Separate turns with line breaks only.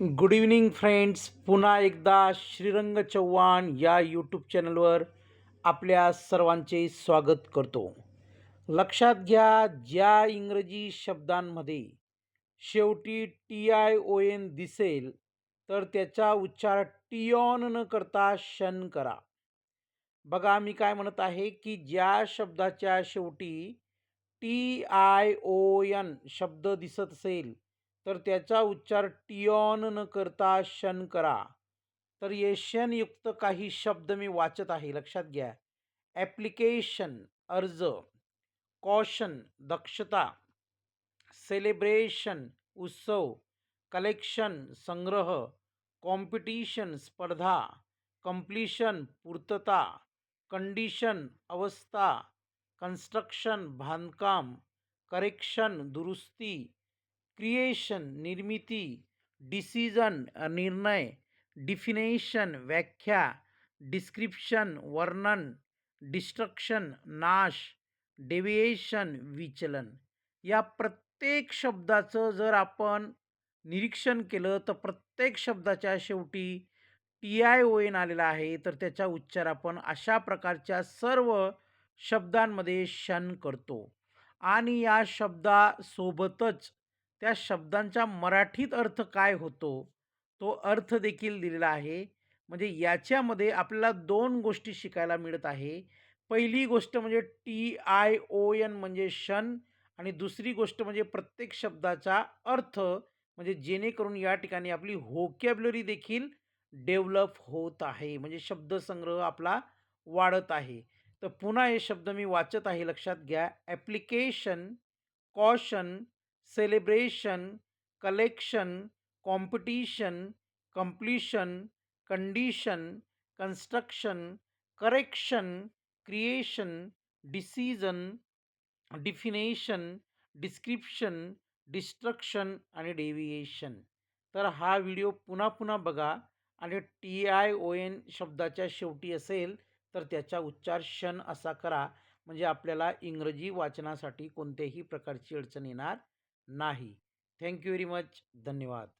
Good evening friends पुन्हा एकदा श्रीरंग चव्हाण या यूट्यूब चॅनलवर आपल्या सर्वांचे स्वागत करतो. लक्षात घ्या ज्या इंग्रजी शब्दांमध्ये शेवटी टी आय ओ एन दिसेल तर त्याचा उच्चार टीऑन न करता शन करा. बघा मी काय म्हणत आहे की ज्या शब्दाच्या शेवटी टी आय ओ एन शब्द दिसत असेल तर त्याचा उच्चार टियॉन न करता शन करा. तर युक्त काही शब्द मी वाचत आहे, लक्षात घ्या. ॲप्लिकेशन, अर्ज़, कॉशन, दक्षता, सेलिब्रेशन, उत्सव, कलेक्शन, संग्रह, कॉम्पिटिशन, स्पर्धा कंप्लिशन पूर्तता, कंडिशन, अवस्था, कन्स्ट्रक्शन, बांधकाम, करेक्शन, दुरुस्ती क्रिएशन निर्मिती डिसिजन निर्णय डिफिनेशन व्याख्या डिस्क्रिप्शन वर्णन डिस्ट्रक्शन नाश डेविएशन विचलन. या प्रत्येक शब्दाचं जर आपण निरीक्षण केलं तर प्रत्येक शब्दाच्या शेवटी टी आय ओ एन आलेला आहे. तर त्याचा उच्चार आपण अशा प्रकारच्या सर्व शब्दांमध्ये शन करतो. आणि या शब्दासोबतच त्या शब्दांचा मराठीत अर्थ काय होतो? तो अर्थ देखील दिलेला आहे. म्हणजे याच्यामध्ये आपल्याला दोन गोष्टी शिकायला मिळत आहे. पहिली गोष्ट म्हणजे टी आय ओ एन म्हणजे शन आणि दुसरी गोष्ट म्हणजे प्रत्येक शब्दाचा अर्थ. म्हणजे जेणेकरून या ठिकाणी आपली होकॅबलरी देखील डेव्हलप होत आहे. म्हणजे शब्दसंग्रह आपला वाढत आहे. तर पुन्हा हे शब्द मी वाचत आहे. लक्षात घ्या. Application caution celebration collection competition completion condition construction correction creation decision definition description destruction आणि डेव्हिएशन तर हा व्हिडिओ पुन्हा पुन्हा बघा आणि टी आय ओ एन शब्दाच्या शेवटी असेल तर त्याचा उच्चार शन असा करा. म्हणजे आपल्याला इंग्रजी वाचनासाठी कोणत्याही प्रकारची अडचण येणार नाही. Thank you very much. धन्यवाद.